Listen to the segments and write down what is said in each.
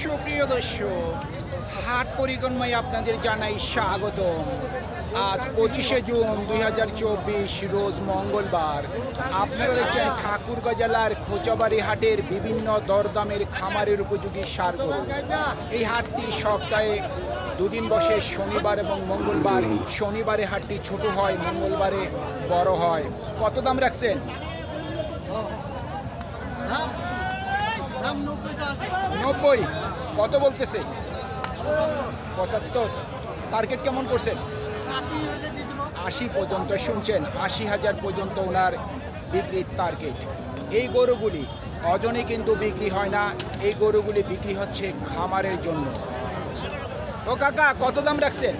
সুপ্রিয় দর্শক, হাট পরিক্রমায় আপনাদের জানাই স্বাগত আজ পঁচিশে জুন দুই হাজার চব্বিশ, রোজ মঙ্গলবার। আপনারা দেখছেন ঠাকুরগাঁ জেলার খোঁচাবাড়ি হাটের বিভিন্ন দরদামের খামারের উপযোগী সার এই হাটটি সপ্তাহে দুদিন বসে শনিবার এবং মঙ্গলবার। শনিবারে হাটটি ছোট হয়, মঙ্গলবারে বড় হয়। কত দাম রাখছেন? নব্বই। কত বলতেছে? পঁচাত্তর। টার্গেট কেমন করছেন? আশি পর্যন্ত শুনছেন। আশি হাজার পর্যন্ত ওনার বিক্রির টার্গেট এই গরুগুলি অজনে কিন্তু বিক্রি হয় না, এই গরুগুলি বিক্রি হচ্ছে খামারের জন্য। ও কাকা, কত দাম রাখছেন?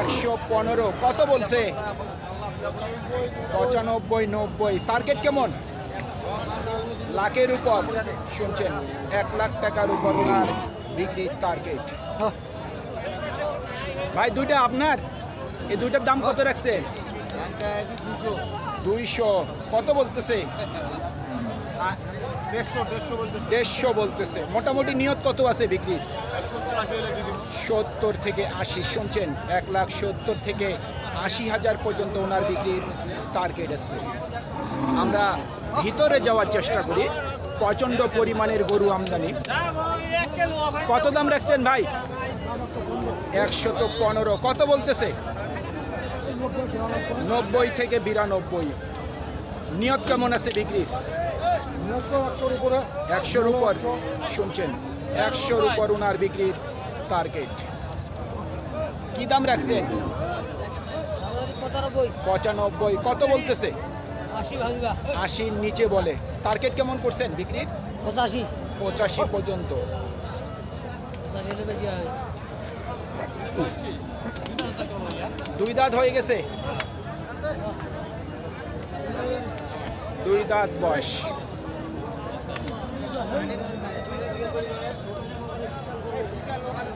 একশো পনেরো। কত বলছে? পঁচানব্বই, নব্বই। টার্গেট কেমন? লাখের উপর। শুনছেন, এক লাখ টাকার উপর ওনার বিক্রির টার্গেট ভাই, দুইটা আপনার? এই দুইটার দাম কত রাখছে? দুইশো। কত বলতেছে? দেড়শো দেড়শো বলতে দেড়শো বলতেছে। মোটামুটি নিয়ত কত আছে বিক্রি? সত্তর থেকে আশি। শুনছেন, এক লাখ সত্তর থেকে আশি হাজার পর্যন্ত ওনার বিক্রির টার্গেট আছে। আমরা ভিতরে যাওয়ার চেষ্টা করি। প্রচণ্ড পরিমাণের গরু আমদানি। কত দাম রাখছেন ভাই? একশত পনেরো। কত বলতেছে? নব্বই থেকে বিরানব্বই। নিয়ত কেমন আছে বিক্রির? একশোর উপর। শুনছেন, একশোর উপর ওনার বিক্রির টার্গেট কি দাম রাখছেন? পঁচানব্বই। কত বলতেছে? আশির নিচে বলে। টার্গেট কেমন করছেন বিক্রির? পঁচাশি। পঁচাশি পর্যন্ত। দুই দাঁত হয়ে গেছে। দুই দাঁত বয়স।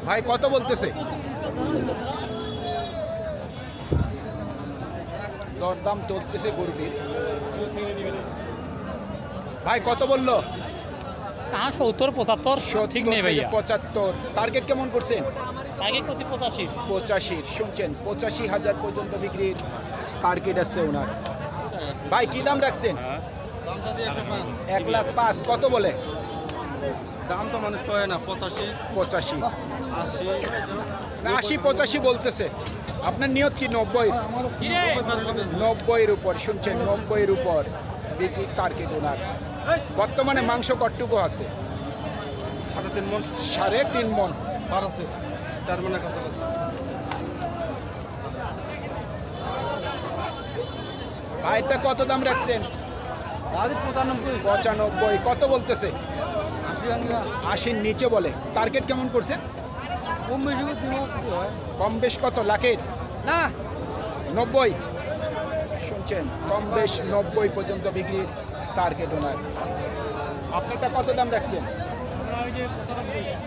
ভাই কত বলতেছে? দরদাম চলতেছে গরুটির। ভাই কত বলল? কাহা সত্তর পঁচাত্তর ঠিক নেই ভাইয়া। পঁচাত্তর। টার্গেট কেমন করছেন করছি পঁচাশি। পঁচাশি শুনছেন? পঁচাশি হাজার পর্যন্ত বিক্রির টার্গেট আছে ওনার। ভাই কি দাম রাখছেন? এক লাখ পাঁচ কত বলে? দাম তো মানুষ কয় না পঁচাশি। পঁচাশি। আশি। আশি পঁচাশি বলতেছে। আপনার নিয়ত কি? নব্বই। নব্বইয়ের উপর শুনছেন? নব্বইয়ের উপর বিক্রির টার্গেট ওনার বর্তমানে মাংস কটটুকু আছে? সাড়ে তিন মন সাড়ে তিন মন আছে। চার মনের কাছাকাছি। ভাইটা কত দাম রাখছেন? পঁচানব্বই। পঁচানব্বই। কত বলতেছে? আশি আশির নিচে বলে। টার্গেট কেমন করছেন? কম বেশি যদি হয়। কম বেশ কত? লাখের? না, নব্বই। শুনছেন, কম বেশ নব্বই পর্যন্ত বিক্রি টার্গেট ওনার আপনারটা কত দাম রাখছেন?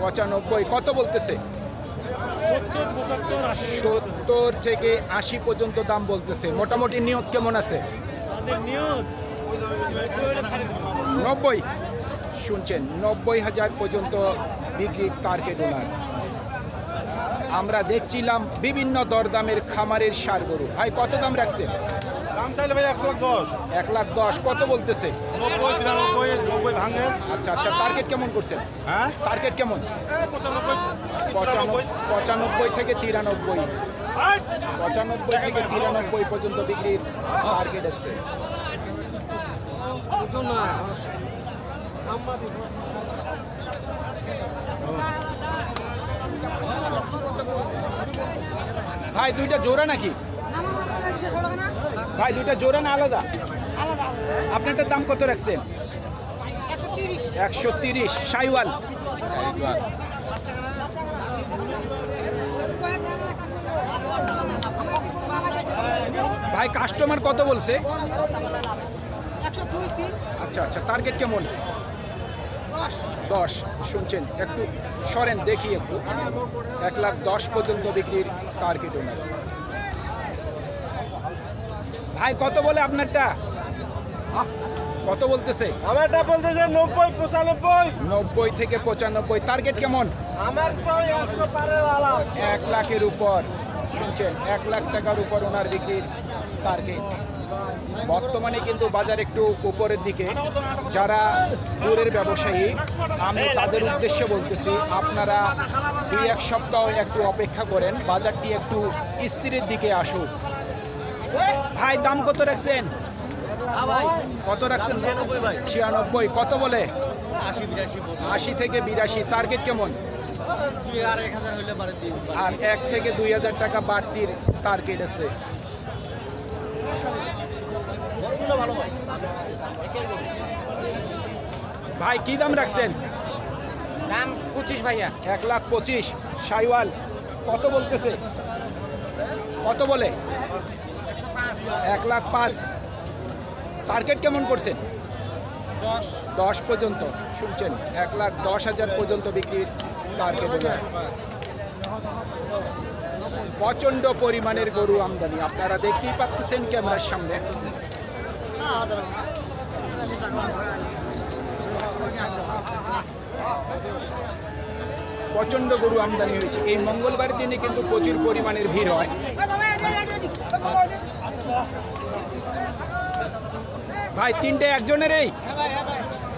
পঁচানব্বই। কত বলতেছে? সত্তর থেকে আশি পর্যন্ত দাম বলতেছে। মোটামুটি নিয়ত কেমন আছে? নব্বই। শুনছেন, নব্বই হাজার পর্যন্ত বিক্রির টার্গেট ওনার আমরা দেখছিলাম বিভিন্ন দরদামের খামারের সার গরু। ভাই কত দাম রাখছেন দাম চাইলে ভাই এক লাখ দশ। এক লাখ দশ। কত বলতেছে? নব্বই বিরানব্বই নব্বই ভাঙে। আচ্ছা আচ্ছা টার্গেট কেমন করছেন হ্যাঁ? টার্গেট কেমন? পঁচানব্বই থেকে তিরানব্বই। পঁচানব্বই থেকে তিরানব্বই পর্যন্ত বিক্রির টার্গেট আছে। ভাই দুইটা জোড়া নাকি? ভাই দুইটা জোড়া না আলাদা? আপনারটার দাম কত রাখছেন? একশো তিরিশ। সাইওয়াল। ভাই কাস্টমার কত বলছে? আচ্ছা আচ্ছা টার্গেট কেমন? দশ শুনছেন একটু সরেন দেখি একটু। এক লাখ দশ পর্যন্ত বিক্রির টার্গেট ওনার ভাই কত বলে আপনারটা? কত বলতেছে? আমারটা বলতেছে নব্বই পঁচানব্বই। নব্বই থেকে পঁচানব্বই। টার্গেট কেমন? আমার তো একশো পারের আলাপ এক লাখের উপর। শুনছেন এক লাখ টাকার উপর ওনার বিক্রির টার্গেট বর্তমানে কিন্তু বাজার একটু উপরের দিকে। যারা দূরের ব্যবসায়ী আমি তাদের উদ্দেশ্যে বলতেছি আপনারা দুই এক সপ্তাহ একটু অপেক্ষা করেন বাজারটি একটু স্থিরের দিকে আসুক। ভাই দাম কত রাখছেন? কত রাখছেন? ছিয়ানব্বই কত বলে? আশি থেকে বিরাশি টার্গেট কেমন? আর এক থেকে দুই হাজার টাকা বাড়তির টার্গেট আছে। ভাই কি দাম রাখছেন? দাম পঁচিশ ভাইয়া। এক লাখ পঁচিশ। সাইওয়াল কত বলতেছে? কত বলে? এক লাখ পাঁচ। টার্গেট কেমন করছেন? দশ। দশ পর্যন্ত শুনছেন। এক লাখ দশ হাজার পর্যন্ত বিক্রির টার্গেট প্রচণ্ড পরিমাণের গরু আমদানি। আপনারা দেখতেই পাচ্ছেন ক্যামেরার সামনে। প্রচণ্ড গরু আমদানি হয়েছে। এই মঙ্গলবার দিনে কিন্তু প্রচুর পরিমাণের ভিড় হয়। ভাই, তিনটে একজনের এই?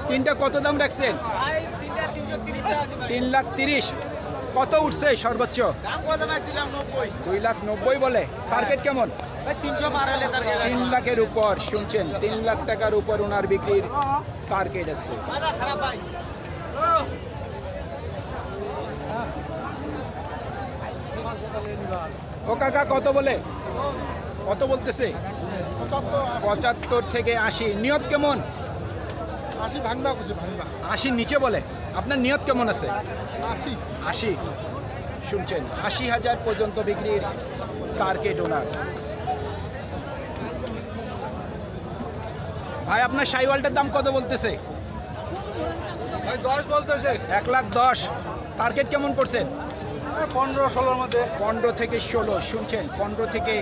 তিনটা কত দাম রাখছেন? তিন লাখ তিরিশ। কত উঠছে সর্বোচ্চ? দুই লাখ নব্বই বলে। টার্গেট কেমন? তিন লাখের উপর শুনছেন? তিন লাখ টাকার উপর ওনার বিক্রির টার্গেট আছে। ও কাকা কত বলে? কত বলতেছে? পঁচাত্তর থেকে আশি। নিয়ত কেমন? আশি ভাঙবা। আশির নিচে বলে। আপনার নিয়ত কেমন আছে? আশি। আশি। শুনছেন আশি হাজার পর্যন্ত বিক্রির টার্গেট ওনার ভাই আপনার সাইওয়ালটার দাম কত বলতেছে? ভাই দশ বলতেছে। এক লাখ দশ। টার্গেট কেমন করছেন? পনেরো ষোলোর মধ্যে। পনেরো থেকে ষোলো শুনছেন পনেরো থেকে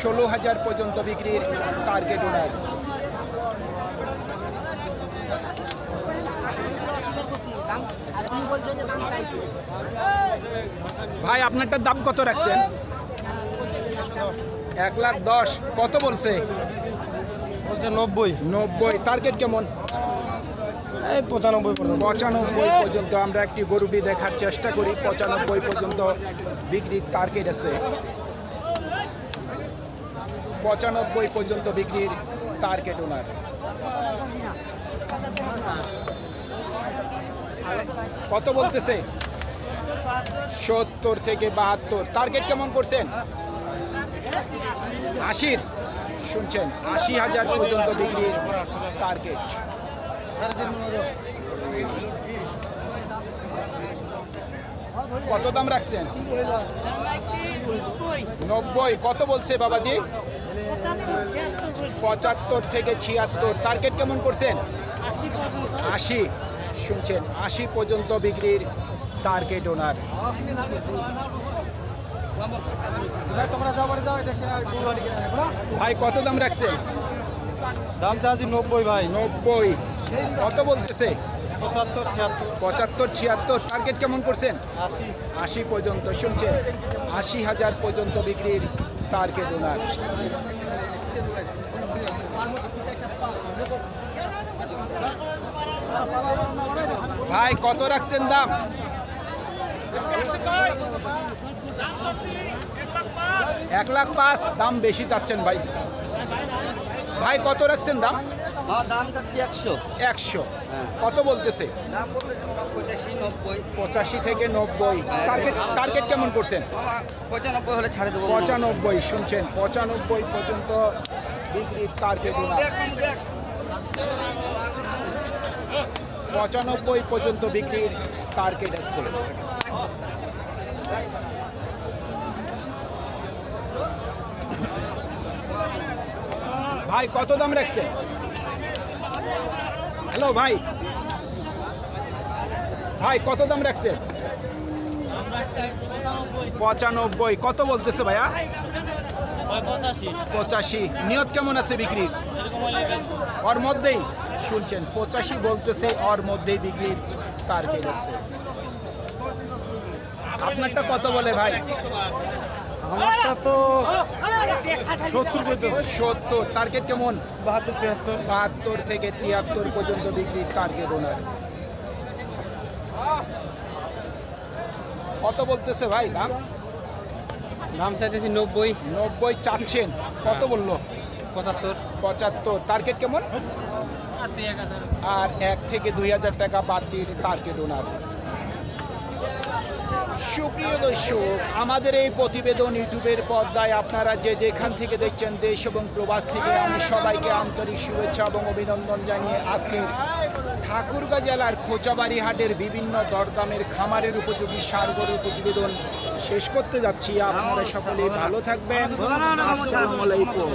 ষোলো হাজার পর্যন্ত বিক্রির টার্গেট ওনার ভাই আপনারটার দাম কত রাখছেন? এক লাখ দশ। কত বলছে? বলছে নব্বই। নব্বই। টার্গেট কেমন? এই পঁচানব্বই পর্যন্ত। পঁচানব্বই পর্যন্ত। আমরা একটি গরুটি দেখার চেষ্টা করি। পঁচানব্বই পর্যন্ত বিক্রির টার্গেট আছে। পঁচানব্বই পর্যন্ত বিক্রির টার্গেট ওনার। কত বলতেছে? সত্তর থেকে বাহাত্তর। টার্গেট কেমন করছেন? আশির। শুনছেন, আশি হাজার পর্যন্ত বিক্রির টার্গেট কত দাম রাখছেন? নব্বই। কত বলছে বাবাজি? পঁচাত্তর থেকে ছিয়াত্তর। টার্গেট কেমন করছেন? আশি। শুনছেন আশি পর্যন্ত বিক্রির টার্গেট ওনার ভাই কত দাম রাখছে দাম চাচ্ছি নব্বই ভাই। নব্বই। কত বলতেছে? পঁচাত্তর ছিয়াত্তর। পঁচাত্তর ছিয়াত্তর। টার্গেট কেমন করছেন? আশি। আশি পর্যন্ত শুনছেন? আশি হাজার পর্যন্ত বিক্রির টার্গেট ওনার ভাই কত রাখছেন দাম? এক লাখ পাঁচ দাম বেশি চাচ্ছেন ভাই। ভাই কত রাখছেন দাম? যাচ্ছে একশো। একশো। কত বলতেছে? পঁচাশি থেকে নব্বই। টার্গেট টার্গেট কেমন করছেন? পঁচানব্বই হলে ছাড়ে দেবো। পঁচানব্বই শুনছেন? পঁচানব্বই পর্যন্ত বিক্রির টার্গেট পঁচানব্বই পর্যন্ত বিক্রির টার্গেট আসছে ভাই কত দাম রাখছে? হ্যালো ভাই। ভাই কত দাম রাখছে? পঁচানব্বই। কত বলতেছে ভাইয়া? পঁচাশি। নিয়ত কেমন আছে বিক্রির ওর মধ্যেই? শুনছেন পঁচাশি বলতেছে ওর মধ্যেই বিক্রির টার্গেট আছে। আপনারটা কত বলে ভাই? আমারটা তো সত্তর পঁয়ত্রিশ সত্তর। টার্গেট কেমন? বাহাত্তর তিয়াত্তর। বাহাত্তর থেকে তিয়াত্তর পর্যন্ত বিক্রির টার্গেট ওনার কত বলতেছে ভাই দাম? দাম চাইতেছি নব্বই। নব্বই চাচ্ছেন। কত বলল? পঁচাত্তর। পঁচাত্তর। টার্গেট কেমন? আর এক এক থেকে দুই হাজার টাকা বাতিল টার্গেট ওনার সুপ্রিয় দর্শক আমাদের এই প্রতিবেদন ইউটিউবের পর্দায় আপনারা যে যেখান থেকে দেখছেন দেশ এবং প্রবাস থেকে আমি সবাইকে আন্তরিক শুভেচ্ছা এবং অভিনন্দন জানিয়ে আজকে ঠাকুরগাঁ জেলার খোঁচাবাড়ি হাটের বিভিন্ন দরদামের খামারের উপযোগী সারগরের প্রতিবেদন শেষ করতে যাচ্ছি। আপনারা সকলে ভালো থাকবেন। আসসালামু আলাইকুম।